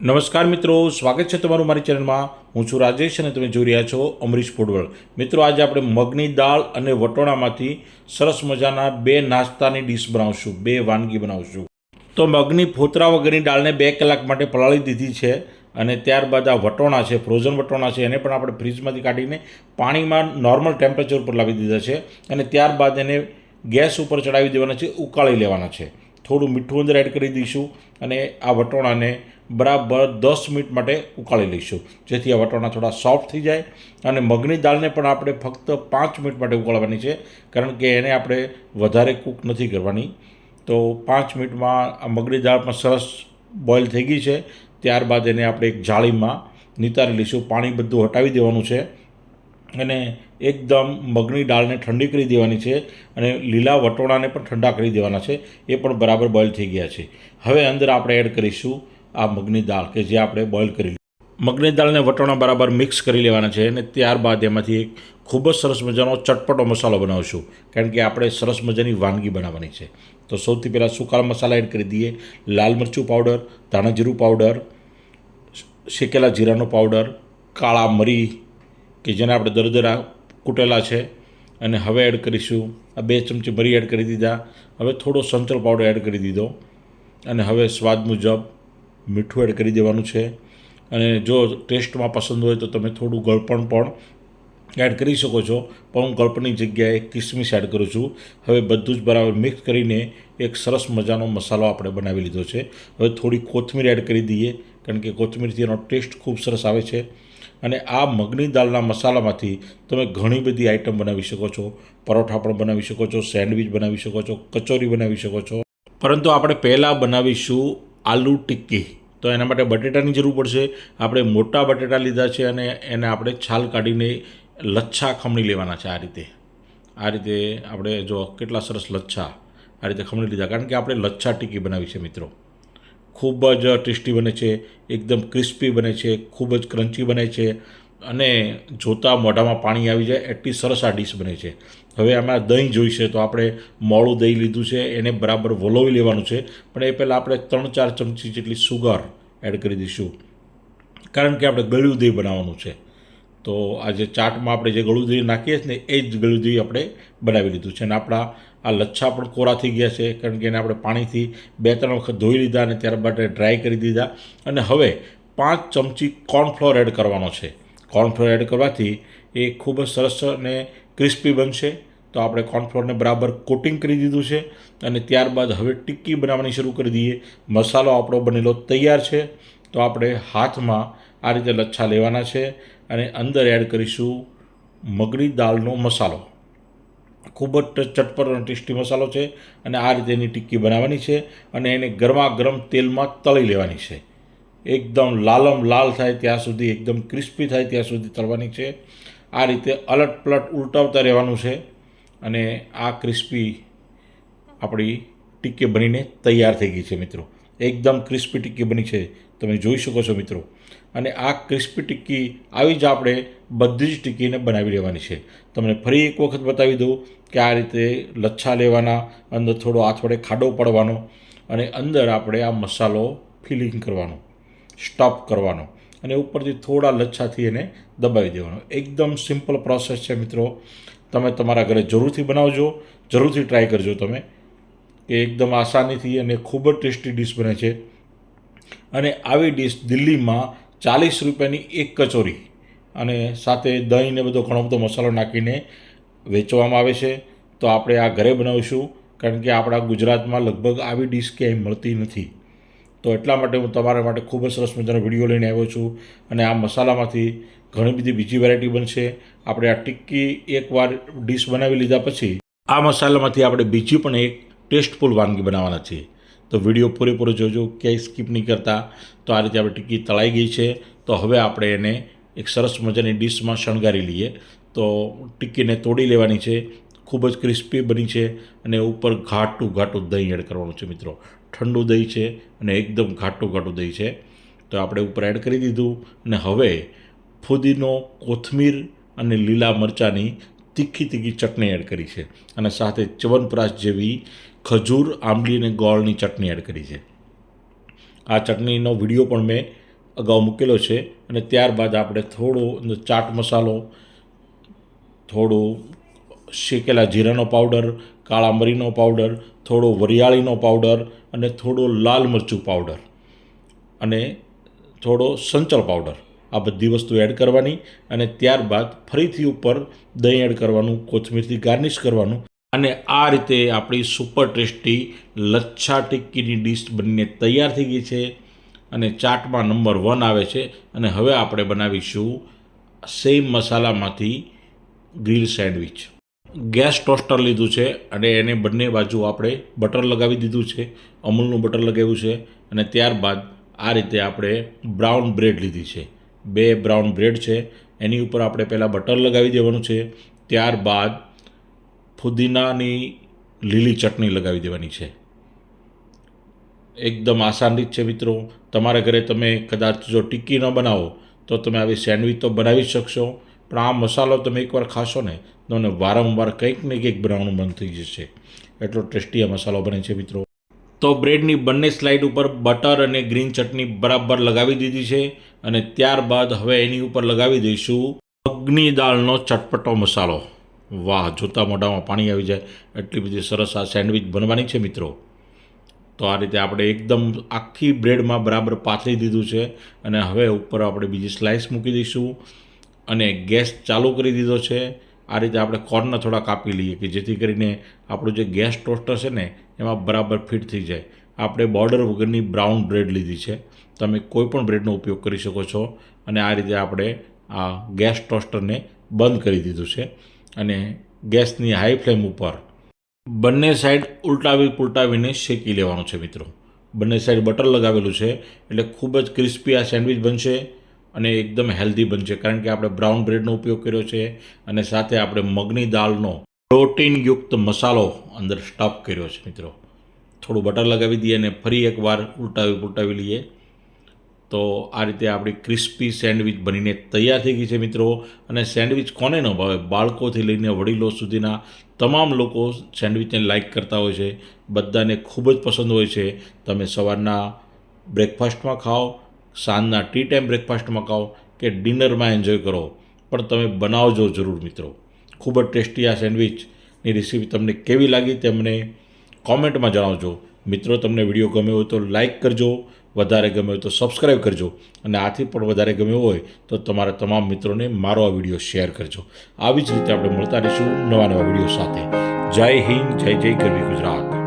નમસ્કાર મિત્રો, સ્વાગત છે તમારું મારી ચેનલમાં. હું છું રાજેશ અને તમે જોઈ રહ્યા છો અમરીશ ફૂડવળ મિત્રો, આજે આપણે મગની દાળ અને વટોણામાંથી સરસ મજાના બે નાસ્તાની ડીશ બનાવશું, બે વાનગી બનાવશું. તો મગની ફોતરા વગરની દાળને બે કલાક માટે પલાળી દીધી છે અને ત્યારબાદ આ વટોણા છે ફ્રોઝન વટોણા છે, એને પણ આપણે ફ્રીજમાંથી કાઢીને પાણીમાં નોર્મલ ટેમ્પરેચર ઉપર લાવી દીધા છે અને ત્યારબાદ એને ગેસ ઉપર ચડાવી દેવાના છે, ઉકાળી લેવાના છે. થોડું મીઠું અંદર એડ કરી દઈશું અને આ વટોણાને બરાબર દસ મિનિટ માટે ઉકાળી લઈશું. જેથી આ વટોણા થોડા સોફ્ટ થઈ જાય અને મગની દાળને પણ આપણે ફક્ત પાંચ મિનિટ માટે ઉકાળવાની છે, કારણ કે એને આપણે વધારે કૂક નથી કરવાની. તો પાંચ મિનિટમાં આ મગની દાળ પણ સરસ બોઇલ થઈ ગઈ છે. ત્યારબાદ એને આપણે એક જાળીમાં નિતારી લઈશું. પાણી બધું હટાવી દેવાનું છે. અને એકદમ મગની દાળને ઠંડી કરી દેવાની છે અને લીલા વટોણાને પણ ઠંડા કરી દેવાના છે. એ પણ બરાબર બોઇલ થઈ ગયા છે. હવે અંદર આપણે એડ કરીશું આ મગની દાળ કે જે આપણે બોઇલ કરી મગની દાળને વટોણા બરાબર મિક્સ કરી લેવાના છે અને ત્યારબાદ એમાંથી એક ખૂબ જ સરસ મજાનો ચટપટો મસાલો બનાવશું. કારણ કે આપણે સરસ મજાની વાનગી બનાવવાની છે. તો સૌથી પહેલાં સુકા મસાલા એડ કરી દઈએ. લાલ મરચું પાવડર ધાણા જીરું પાવડર શેકેલા જીરાનો પાવડર કાળા મરી કે જેને આપણે દરદરા કૂટેલા છે. અને હવે એડ કરીશું. આ બે ચમચી મરી એડ કરી દીધા. હવે થોડો સંચળ પાવડર એડ કરી દીધો. અને હવે સ્વાદ મુજબ મીઠું એડ કરી દેવાનું છે. અને જો ટેસ્ટમાં પસંદ હોય તો તમે થોડું ગળપણ પણ એડ કરી શકો છો. પણ હું ગળપણની જગ્યાએ કિસમિસ એડ કરું છું. હવે બધું જ બરાબર મિક્સ કરીને એક સરસ મજાનો મસાલો આપણે બનાવી લીધો છે. હવે થોડી કોથમીર એડ કરી દઈએ. કારણ કે કોથમીરથી એનો ટેસ્ટ ખૂબ સરસ આવે છે. અને આ મગની દાળના મસાલામાંથી તમે ઘણી બધી આઈટમ બનાવી શકો છો. પરોઠા પણ બનાવી શકો છો, સેન્ડવિચ બનાવી શકો છો, કચોરી બનાવી શકો છો. પરંતુ આપણે પહેલાં બનાવીશું આલુ ટિક્કી. તો એના માટે બટેટાની જરૂર પડશે. આપણે મોટા બટેટા લીધા છે અને એને આપણે છાલ કાઢીને લચ્છા ખમણી લેવાના છે આ રીતે. આ રીતે આપણે જો કેટલા સરસ લચ્છા આ રીતે ખમણી લીધા. કારણ કે આપણે લચ્છા ટિક્કી બનાવી છે મિત્રો. ખૂબ જ ટેસ્ટી બને છે, એકદમ ક્રિસ્પી બને છે, ખૂબ જ ક્રન્ચી બને છે અને જોતા મોઢામાં પાણી આવી જાય, એટલી સરસ આ ડીશ બને છે. હવે આમાં દહીં જોઈશે તો આપણે મોળું દહીં લીધું છે, એને બરાબર વલોવી લેવાનું છે, પણ એ પહેલાં આપણે ત્રણ ચાર ચમચી જેટલી સુગર એડ કરી દઈશું. કારણ કે આપણે ગળ્યું દહીં બનાવવાનું છે. તો આ જે ચાટમાં આપણે જે ગળું દહીં નાખીએ છીએ ને, એ જ ગળું દહીં આપણે બનાવી લીધું છે અને આપણા આ લચ્છા પણ કોરા થઈ ગયા છે, કારણ કે એને આપણે પાણીથી બે ત્રણ વખત ધોઈ લીધા અને ત્યારબાદ ડ્રાય કરી દીધા. અને હવે પાંચ ચમચી કોર્નફ્લોર એડ કરવાનો છે. કોર્નફ્લોર એડ કરવાથી એ ખૂબ જ સરસ અને ક્રિસ્પી બનશે. તો આપણે કોર્નફ્લોરને બરાબર કોટિંગ કરી દીધું છે અને ત્યારબાદ હવે ટિક્કી બનાવવાની શરૂ કરી દઈએ. મસાલો આપણો બનેલો તૈયાર છે. તો આપણે હાથમાં આ રીતે લચ્છા લેવાના છે અને અંદર એડ કરીશું મગની દાળનો મસાલો. ખૂબ જ ચટપટ અને ટેસ્ટી મસાલો છે અને આ રીતે એની ટિક્કી બનાવવાની છે અને એને ગરમા ગરમ તેલમાં તળી લેવાની છે. એકદમ લાલમ લાલ થાય ત્યાં સુધી, એકદમ ક્રિસ્પી થાય ત્યાં સુધી તળવાની છે. આ રીતે અલટ પલટ ઉલટાવતા રહેવાનું છે અને આ ક્રિસ્પી આપણી ટિક્કી બનીને તૈયાર થઈ ગઈ છે મિત્રો. એકદમ ક્રિસ્પી ટિક્કી બની છે. તમે જોઈ શકો છો મિત્રો. અને આ ક્રિસ્પી ટિક્કી આવી જ આપણે બધી જ ટિક્કીને બનાવી લેવાની છે. તમને ફરી એક વખત બતાવી દઉં કે આ રીતે લચ્છા લેવાના, અંદર થોડો હાથ વડે ખાડો પડવાનો અને અંદર આપણે આ મસાલો ફિલિંગ કરવાનો સ્ટફ કરવાનો અને ઉપરથી થોડા લચ્છાથી એને દબાવી દેવાનો. એકદમ સિમ્પલ પ્રોસેસ છે મિત્રો. તમે તમારા ઘરે જરૂરથી બનાવજો, જરૂરથી ટ્રાય કરજો તમે. કે એકદમ આસાનીથી અને ખૂબ જ ટેસ્ટી ડીશ બને છે. અને આવી ડીશ દિલ્હીમાં ચાલીસ રૂપિયાની એક કચોરી અને સાથે દહીં ને બધો ઘણો બધો મસાલો નાખીને વેચવામાં આવે છે. તો આપણે આ ઘરે બનાવીશું, કારણ કે આપણા ગુજરાતમાં લગભગ આવી ડીશ ક્યાંય મળતી નથી. તો એટલા માટે હું તમારા માટે ખૂબ જ સરસ મજાનો વીડિયો લઈને આવ્યો છું અને આ મસાલામાંથી ઘણી બધી બીજી વેરાયટી બનશે. આપણે આ ટિક્કી એકવાર ડીશ બનાવી લીધા પછી આ મસાલામાંથી આપણે બીજી પણ એક ટેસ્ટફુલ વાનગી બનાવવાના છીએ. તો વીડિયો પૂરેપૂરો જોજો, ક્યાંય સ્કીપ નહીં કરતા. તો આ રીતે આપણે ટિક્કી તળાઈ ગઈ છે. તો હવે આપણે એને એક સરસ મજાની ડીશમાં શણગારી લઈએ. તો ટિક્કીને તોડી લેવાની છે. ખૂબ જ ક્રિસ્પી બની છે અને ઉપર ઘાટું ઘાટું દહીં એડ કરવાનું છે મિત્રો. ઠંડુ દહીં છે અને એકદમ ઘાટું ઘાટું દહીં છે. તો આપણે ઉપર એડ કરી દીધું અને હવે ફુદીનો કોથમીર અને લીલા મરચાંની તીખી તીખી ચટણી એડ કરી છે. અને સાથે ચવનપ્રાશ જેવી ખજૂર, આંબલી અને ગોળની ચટણી એડ કરી છે. આ ચટણીનો વીડિયો પણ મેં અગાઉ મૂકેલો છે અને ત્યારબાદ આપણે થોડો ચાટ મસાલો, થોડો શેકેલા જીરાનો પાવડર, કાળા મરીનો પાવડર, થોડો વરિયાળીનો પાવડર અને થોડો લાલ મરચું પાવડર અને થોડો સંચળ પાવડર. આ બધી વસ્તુ એડ કરવાની અને ત્યારબાદ ફરીથી ઉપર દહીં એડ કરવાનું, કોથમીરથી ગાર્નિશ કરવાનું. અને આ રીતે આપણી સુપર ટેસ્ટી લચ્છા ટિક્કીની ડીશ બનીને તૈયાર થઈ ગઈ છે અને ચાટમાં નંબર વન આવે છે. અને હવે આપણે બનાવીશું સેમ મસાલામાંથી ગ્રીલ સેન્ડવિચ ગેસ ટોસ્ટર લીધું છે અને એને બંને બાજુ આપણે બટર લગાવી દીધું છે. અમૂલનું બટર લગાવ્યું છે અને ત્યારબાદ આ રીતે આપણે બ્રાઉન બ્રેડ લીધી છે. બે બ્રાઉન બ્રેડ છે, એની ઉપર આપણે પહેલાં બટર લગાવી દેવાનું છે, ત્યારબાદ ફુદીનાની લીલી ચટણી લગાવી દેવાની છે. એકદમ આસાન રીત છે મિત્રો. તમારા ઘરે તમે કદાચ જો ટિક્કી ન બનાવો, તો તમે આવી સેન્ડવિચ તો બનાવી શકશો, પણ આ મસાલો તમે એકવાર ખાશો ને તમને વારંવાર કંઈક ને કંઈક બનાવવાનું મન થઈ જશે. એટલો ટેસ્ટી આ મસાલો બને છે મિત્રો. તો બ્રેડની બંને સ્લાઇડ ઉપર બટર અને ગ્રીન ચટણી બરાબર લગાવી દીધી છે અને ત્યારબાદ હવે એની ઉપર લગાવી દઈશું મગની દાળનો ચટપટો મસાલો. વાહ, જોતા મોઢામાં પાણી આવી જાય. એટલી બધી સરસ આ સેન્ડવિચ બનવાની છે મિત્રો. તો આ રીતે આપણે એકદમ આખી બ્રેડમાં બરાબર પાથરી દીધું છે અને હવે ઉપર આપણે બીજી સ્લાઇસ મૂકી દઈશું અને ગેસ ચાલુ કરી દીધો છે. આ રીતે આપણે કોર્નર થોડા કાપી લઈએ કે જેથી કરીને આપણું જે ગેસ ટોસ્ટર છે ને એમાં બરાબર ફિટ થઈ જાય. આપણે બોર્ડર વગરની બ્રાઉન બ્રેડ લીધી છે. તમે કોઈપણ બ્રેડનો ઉપયોગ કરી શકો છો. અને આ રીતે આપણે આ ગેસ ટોસ્ટરને બંધ કરી દીધું છે. અને ગેસની હાઈ ફ્લેમ ઉપર બંને સાઈડ ઉલટાવી પુલટાવીને શેકી લેવાનું છે મિત્રો. બંને સાઈડ બટર લગાવેલું છે. એટલે ખૂબ જ ક્રિસ્પી આ સેન્ડવિચ બનશે અને એકદમ હેલ્ધી બનશે. કારણ કે આપણે બ્રાઉન બ્રેડનો ઉપયોગ કર્યો છે અને સાથે આપણે મગની દાળનો પ્રોટીનયુક્ત મસાલો અંદર સ્ટફ કર્યો છે મિત્રો. થોડું બટર લગાવી દઈએ અને ફરી એકવાર ઉલટાવી પુલટાવી લઈએ. તો આ રીતે આપણી ક્રિસ્પી સેન્ડવિચ બનીને તૈયાર થઈ ગઈ છે મિત્રો. અને સેન્ડવિચ કોને ન ભાવે? બાળકોથી લઈને વડીલો સુધીના તમામ લોકો સેન્ડવિચને લાઇક કરતા હોય છે. બધાને ખૂબ જ પસંદ હોય છે. તમે સવારના બ્રેકફાસ્ટમાં ખાઓ, સાંજના ટી ટાઈમ બ્રેકફાસ્ટમાં ખાઓ કે ડિનરમાં એન્જોય કરો. પણ તમે બનાવજો જરૂર મિત્રો. ખૂબ જ ટેસ્ટી આ સેન્ડવિચની રેસીપી તમને કેવી લાગી તેમને કોમેન્ટમાં જણાવજો. મિત્રો, તમને વીડિયો ગમ્યો હોય તો લાઇક કરજો, વધારે ગમ્યો હોય તો સબસ્ક્રાઈબ કરજો અને આથી પણ વધારે ગમ્યો હોય તો તમારા તમામ મિત્રોને મારો આ વીડિયો શેર કરજો. આવી જ રીતે આપણે મળતા રહીશું નવા નવા વીડિયો સાથે. જય હિન્દ, જય જય ગરવી ગુજરાત.